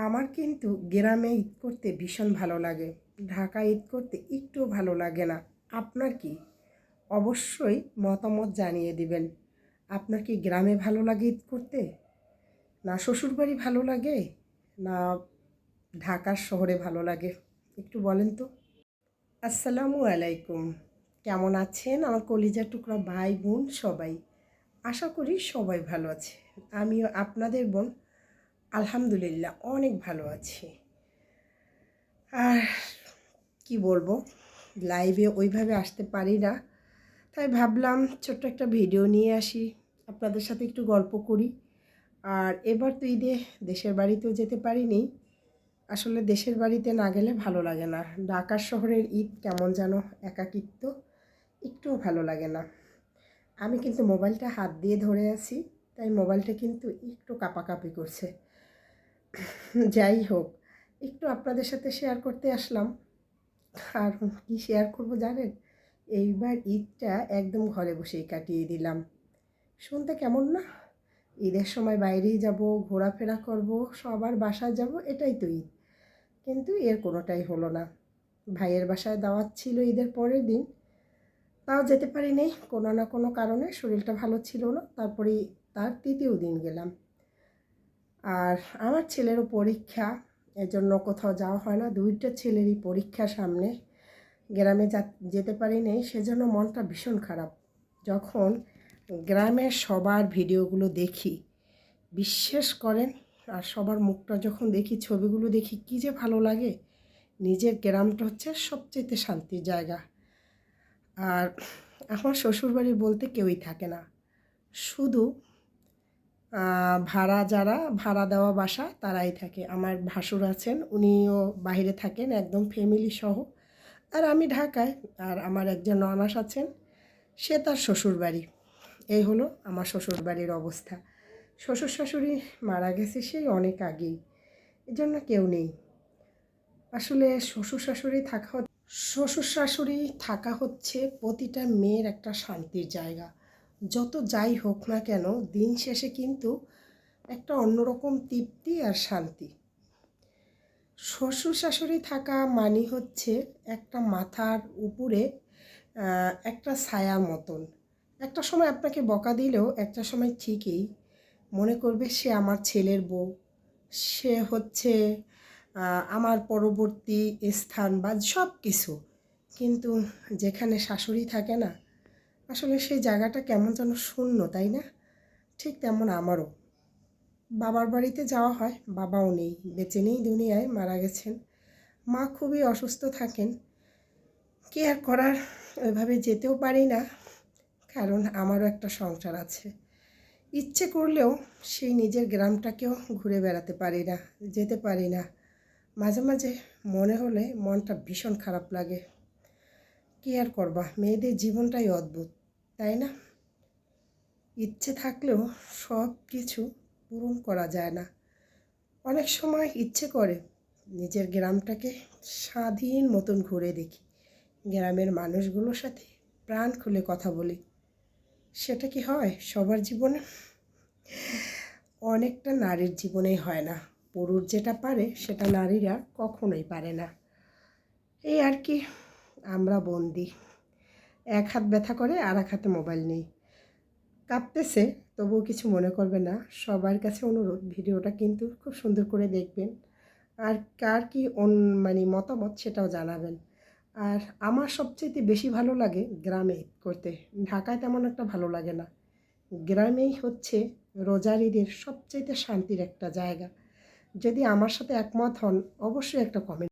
আমার কিন্তু গ্রামে ঈদ করতে ভীষণ ভালো লাগে। ঢাকা ঈদ করতে একটুও ভালো লাগে না। আপনার কি? অবশ্যই মতামত জানিয়ে দিবেন। আপনার কি গ্রামে ভালো লাগে ঈদ করতে? না শ্বশুরবাড়ি ভালো লাগে? না ঢাকার শহরে ভালো লাগে? একটু বলেন তো। আসসালামু আলাইকুম। কেমন আছেন? আমার কলিজা টুকরা ভাই বোন সবাই? আশা করি সবাই ভালো আছে। আমিও আপনাদের বোন আলহামদুলিল্লাহ, অনেক ভালো আছি। আর কি বলব লাইভে ওইভাবে আসতে পারি না। তাই ভাবলাম ছোট্ট একটা ভিডিও নিয়ে আসি, আপনাদের সাথে একটু গল্প করি। আর এবার তো ঈদে দেশের বাড়িতেও যেতে পারিনি। আসলে দেশের বাড়িতে না গেলে ভালো লাগে না। ঢাকার শহরের ঈদ কেমন যেন একাকিত্ব, একটুও ভালো লাগে না। আমি কিন্তু মোবাইলটা হাত দিয়ে ধরে আছি, তাই মোবাইলটা কিন্তু একটু কাপাকাপি করছে। যাই হোক, একটু আপনাদের সাথে শেয়ার করতে আসলাম। আর কি শেয়ার করব জানেন? এইবার ঈদটা একদম ঘরে বসেই কাটিয়ে দিলাম। শুনতে কেমন না? ঈদের সময় বাইরেই যাব, ঘোরাফেরা করব, সবার বাসায় যাব, এটাই তো ঈদ। কিন্তু এর কোনোটাই হলো না। ভাইয়ের বাসায় দাওয়াত ছিল ঈদের পরের দিন। তাও যেতে পারিনি কোনো না কোনো কারণে, শরীরটা ভালো ছিল না। তারপরে তার তৃতীয় দিন গেলাম। আর আমার ছেলেরও পরীক্ষা, এজন্য কোথাও যাওয়া হয় না। দুইটা ছেলেরই পরীক্ষা সামনে। গ্রামে যা, যেতে পারিনি, সেজন্য মনটা ভীষণ খারাপ। যখন গ্রামের সবার ভিডিওগুলো দেখি, বিশ্বাস করেন, আর সবার মুখটা যখন দেখি, ছবিগুলো দেখি, কী যে ভালো লাগে। নিজের গ্রামটা হচ্ছে সবচেয়ে শান্তির জায়গা। আর আমার শ্বশুরবাড়ি বলতে কেউই থাকে না। শুধু ভাড়া যারা, ভাড়া দেওয়া বাসা, তারাই থাকে। আমার ভাসুর আছেন, উনিও বাইরে থাকেন, একদম ফ্যামিলি সহ। আর আমি ঢাকায়, আর আমার একজন ননাস আছেন, সে তার শ্বশুর বাড়ি এই হলো আমার শ্বশুর বাড়ির অবস্থা। শ্বশুর শাশুড়ি মারা গেছে সেই অনেক আগেই। এই জন্য কেউ নেই। আসলে শ্বশুর শাশুড়ি থাকা শ্বশুর শাশুড়ি থাকা হচ্ছে প্রতিটা মেয়ের একটা শান্তির জায়গা। যত যাই হোক না কেন, দিন শেষে কিন্তু একটা অন্যরকম তৃপ্তি আর শান্তি। শ্বশুর শাশুড়ি থাকা মানে হচ্ছে একটা মাথার উপরে একটা ছায়ার মতন। একটা সময় আপনাকে বকা দিলেও, একটা সময় ঠিকই মনে করবে সে আমার ছেলের বউ। সে হচ্ছে আমার পরবর্তী স্থান বা সব কিছু কিন্তু যেখানে শাশুড়ি থাকে না আসলে সেই জায়গাটা কেমন যেন শূন্য, তাই না? ঠিক তেমন আমারও। বাবার বাড়িতে যাওয়া হয়, বাবাও নেই, বেঁচে নেই দুনিয়ায়, মারা গেছেন। মা খুবই অসুস্থ থাকেন। কি আর করার, ওইভাবে যেতেও পারি না। কারণ আমারও একটা সংসার আছে। ইচ্ছে করলেও সেই নিজের গ্রামটাকেও ঘুরে বেড়াতে পারি না, যেতে পারি না। মাঝে মাঝে মনে হলে মনটা ভীষণ খারাপ লাগে। কী আর করবা? মেয়েদের জীবনটাই অদ্ভুত। তাই না? ইচ্ছে থাকলেও সব কিছু পূরণ করা যায় না। অনেক সময় ইচ্ছে করে নিজের গ্রামটাকে স্বাধীন মতন ঘুরে দেখি। গ্রামের মানুষগুলোর সাথে প্রাণ খুলে কথা বলি। সেটা কি হয়? সবার জীবনে? অনেকটা নারীর জীবনেই হয় না। পুরুষ যেটা পারে, সেটা নারীরা কখনোই পারে না। এই আর কি, আমরা বন্দি। এক হাত ব্যথা করে আর এক হাতে মোবাইল নেই। কাঁপতেছে, তবুও কিছু মনে করবে না। সবার কাছে অনুরোধ, ভিডিওটা কিন্তু খুব সুন্দর করে দেখবেন। আর কার কি মানে মতামত সেটাও জানাবেন। আর আমার সবচেয়ে বেশি ভালো লাগে গ্রামে করতে। ঢাকায় তেমন একটা ভালো লাগে না। গ্রামেই হচ্ছে রোজার ঈদের সবচেয়ে শান্তির একটা জায়গা। যদি আমার সাথে একমত হন, অবশ্যই একটা কমেন্ট